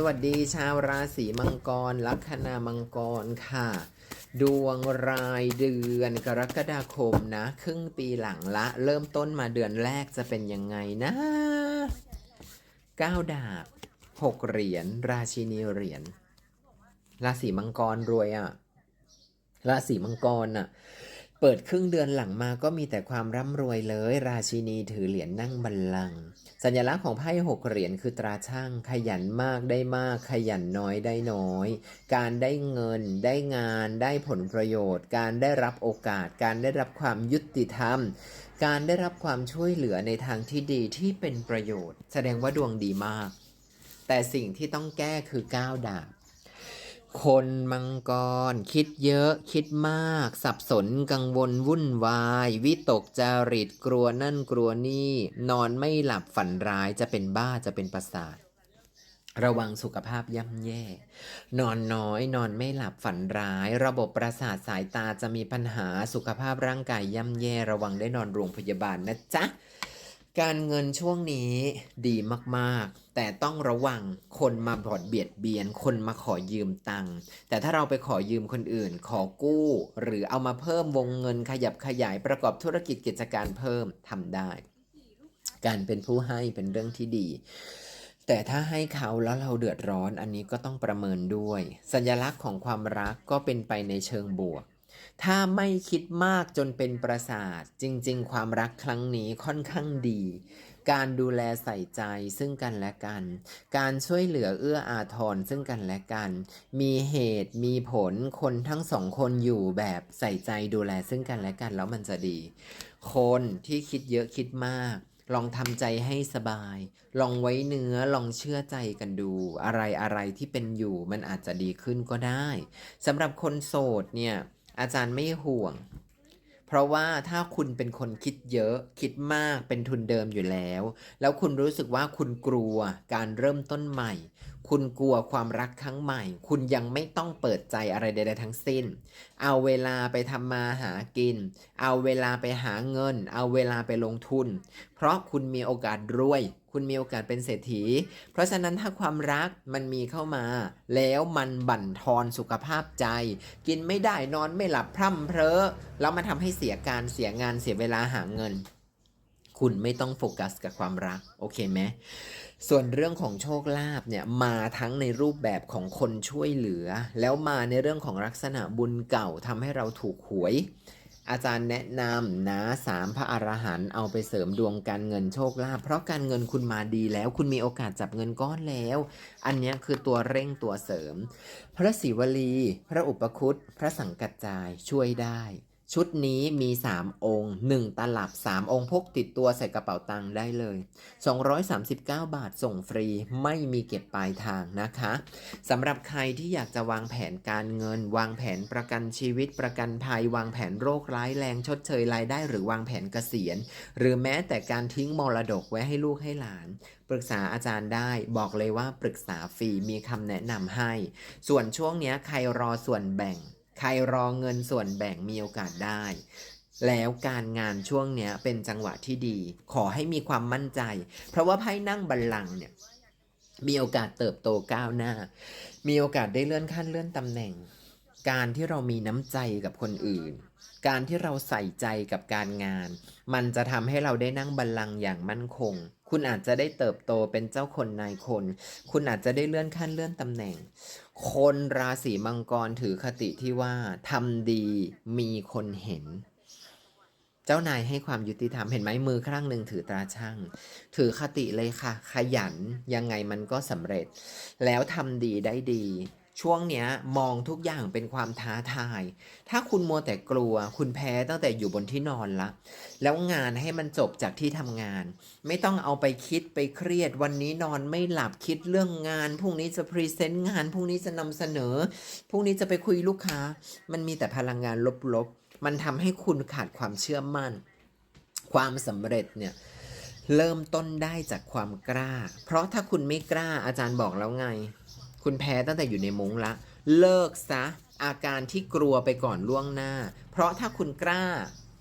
สวัสดีชาวราศีมังกร ลัคนามังกรค่ะ ดวงรายเดือนกรกฎาคมนะ ครึ่งปีหลังละ เริ่มต้นมาเดือนแรกจะเป็นยังไงนะ9ดาบ6เหรียญราชินีเหรียญราศีมังกรรวยอะ่ะ ราศีมังกรอะ เปิดครึ่งเดือนหลังมาก็มีแต่ความร่ำรวยเลย ราชินีถือเหรียญนั่งบัลลังก์สัญลักษณ์ของไพ่หกเหรียญคือตราช่างขยันมากได้มาก ขยันน้อยได้น้อย การได้เงิน ได้งาน ได้ผลประโยชน์ การได้รับโอกาส การได้รับความยุติธรรม การได้รับความช่วยเหลือในทางที่ดีที่เป็นประโยชน์ แสดงว่าดวงดีมาก แต่สิ่งที่ต้องแก้คือก้าวดาบ คนมังกร คิดเยอะคิดมาก สับสนกังวลวุ่นวาย วิตกจาริตกลัวนั่นกลัวนี่ นอนไม่หลับฝันร้ายจะเป็นบ้าจะเป็นประสาท ระวังสุขภาพย่ำแย่ นอนน้อย นอนไม่หลับฝันร้าย ระบบประสาทสายตาจะมีปัญหาสุขภาพร่างกายย่ำแย่ระวังได้นอนโรงพยาบาลนะจ๊ะ การเงินช่วงนี้ดีมากๆ แต่ต้องระวังคนมาบอดเบียดเบียน คนมาขอยืมตังค์แต่ถ้าเราไปขอยืมคนอื่น ขอกู้ หรือเอามาเพิ่มวงเงินขยับขยายประกอบธุรกิจกิจการเพิ่มทำได้ การเป็นผู้ให้เป็นเรื่องที่ดี แต่ถ้าให้เขาแล้วเราเดือดร้อนอันนี้ก็ต้องประเมินด้วย สัญลักษณ์ของความรักก็เป็นไปในเชิงบวก ถ้าไม่คิดมากจนเป็นประสาท จริง ๆ ความรักครั้งนี้ค่อนข้างดี การดูแลใส่ใจซึ่งกันและกัน การช่วยเหลือเอื้ออาทรซึ่งกันและกัน มีเหตุมีผลคนทั้งสองคนอยู่แบบใส่ใจดูแลซึ่งกันและกันแล้วมันจะดี คนที่คิดเยอะคิดมากลองทำใจให้สบาย ลองไว้เนื้อ ลองเชื่อใจกันดู อะไรอะไรที่เป็นอยู่มันอาจจะดีขึ้นก็ได้ สำหรับคนโสดเนี่ย อาจารย์ไม่ห่วง เพราะว่าถ้าคุณเป็นคนคิดเยอะคิดมากเป็นทุนเดิมอยู่แล้ว แล้วคุณรู้สึกว่าคุณกลัวการเริ่มต้นใหม่ คุณกลัวความรักครั้งใหม่ คุณยังไม่ต้องเปิดใจอะไรใดๆทั้งสิ้น เอาเวลาไปทำมาหากิน เอาเวลาไปหาเงิน เอาเวลาไปลงทุน เพราะคุณมีโอกาสรวย คุณมีโอกาสเป็นเศรษฐี เพราะฉะนั้นถ้าความรักมันมีเข้ามา แล้วมันบั่นทอนสุขภาพใจ กินไม่ได้นอนไม่หลับพร่ำเพร้อแล้วมาทำให้เสียการเสียงานเสียเวลาหาเงิน คุณไม่ต้องโฟกัสกับความรัก โอเคไหมส่วนเรื่องของโชคลาภเนี่ยมาทั้งในรูปแบบของคนช่วยเหลือ แล้วมาในเรื่องของลักษณะบุญเก่าทำให้เราถูกหวย อาจารย์แนะนำนะสามพระอรหันต์เอาไปเสริมดวงการเงินโชคลาภเพราะการเงินคุณมาดีแล้ว คุณมีโอกาสจับเงินก้อนแล้ว อันนี้คือตัวเร่งตัวเสริม พระศิวลี พระอุปคุตพระสังกัจจายช่วยได้ ชุดนี้มี 3 องค์ 1 ตลับ 3 องค์พกติดตัวใส่กระเป๋าตังค์ได้เลย 239 บาทส่งฟรีไม่มีเก็บปลายทางนะคะสำหรับใครที่อยากจะวางแผนการเงิน วางแผนประกันชีวิตประกันภัย วางแผนโรคร้ายแรงชดเชยรายได้ หรือวางแผนเกษียณ หรือแม้แต่การทิ้งมรดกไว้ให้ลูกให้หลาน ปรึกษาอาจารย์ได้ บอกเลยว่าปรึกษาฟรีมีคำแนะนำให้ ส่วนช่วงนี้ใครรอส่วนแบ่ง ใครรอเงินส่วนแบ่งมีโอกาสได้ แล้วการงานช่วงเนี้ยเป็นจังหวะที่ดี ขอให้มีความมั่นใจ เพราะว่าไพ่นั่งบัลลังเนี่ยมีโอกาสเติบโตก้าวหน้า มีโอกาสได้เลื่อนขั้นเลื่อนตำแหน่ง การที่เรามีน้ำใจกับคนอื่น การที่เราใส่ใจกับการงาน มันจะทำให้เราได้นั่งบัลลังก์อย่างมั่นคง คุณอาจจะได้เติบโตเป็นเจ้าคนนายคน คุณอาจจะได้เลื่อนขั้นเลื่อนตำแหน่ง คนราศีมังกรถือคติที่ว่าทำดีมีคนเห็น เจ้านายให้ความยุติธรรมเห็นไหมมือข้างหนึ่งถือตราช่าง ถือคติเลยค่ะ ขยันยังไงมันก็สำเร็จ แล้วทำดีได้ดี ช่วงเนี้ยมองทุกอย่างเป็นความท้าทาย ถ้าคุณมัวแต่กลัว คุณแพ้ตั้งแต่อยู่บนที่นอนละ แล้วงานให้มันจบจากที่ทำงาน ไม่ต้องเอาไปคิดไปเครียด วันนี้นอนไม่หลับคิดเรื่องงาน พรุ่งนี้จะพรีเซนต์งาน พรุ่งนี้จะนำเสนอ พรุ่งนี้จะไปคุยลูกค้า มันมีแต่พลังงานลบๆ มันทำให้คุณขาดความเชื่อมั่น ความสำเร็จเนี่ยเริ่มต้นได้จากความกล้า เพราะถ้าคุณไม่กล้าอาจารย์บอกแล้วไง คุณแพ้ตั้งแต่อยู่ในมุ้งละ เลิกซะ อาการที่กลัวไปก่อนล่วงหน้า เพราะถ้าคุณกล้า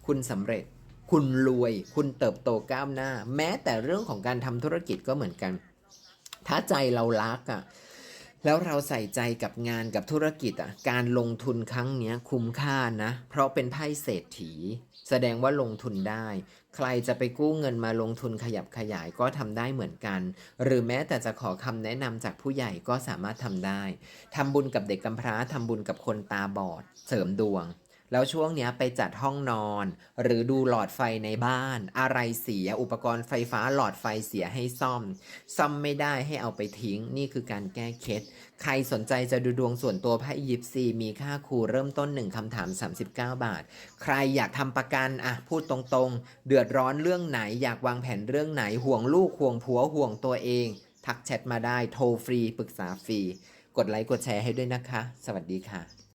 คุณสำเร็จ คุณรวย คุณเติบโตก้าวหน้า แม้แต่เรื่องของการทำธุรกิจก็เหมือนกัน ถ้าใจเรารักอะ่ะ แล้วเราใส่ใจกับงานกับธุรกิจอะการลงทุนครั้งนี้คุ้มค่านะ เพราะเป็นไพ่เศรษฐี แสดงว่าลงทุนได้ ใครจะไปกู้เงินมาลงทุนขยับขยายก็ทำได้เหมือนกัน หรือแม้แต่จะขอคำแนะนำจากผู้ใหญ่ก็สามารถทำได้ทำบุญกับเด็กกำพร้าทำบุญกับคนตาบอด เสริมดวง แล้วช่วงเนี้ยไปจัดห้องนอน หรือดูหลอดไฟในบ้าน อะไรเสียอุปกรณ์ไฟฟ้าหลอดไฟเสียให้ซ่อม ซ่อมไม่ได้ให้เอาไปทิ้ง นี่คือการแก้เคล็ดใครสนใจจะดูดวงส่วนตัวไพ่ยิปซีมีค่าครูเริ่มต้น 1คำถาม 39 บาท ใครอยากทำประกันอะพูดตรงๆ เดือดร้อนเรื่องไหนอยากวางแผนเรื่องไหนห่วงลูกห่วงผัวห่วงตัวเอง ทักแชทมาได้โทรฟรีปรึกษาฟรีกดไลค์กดแชร์ให้ด้วยนะคะ สวัสดีค่ะ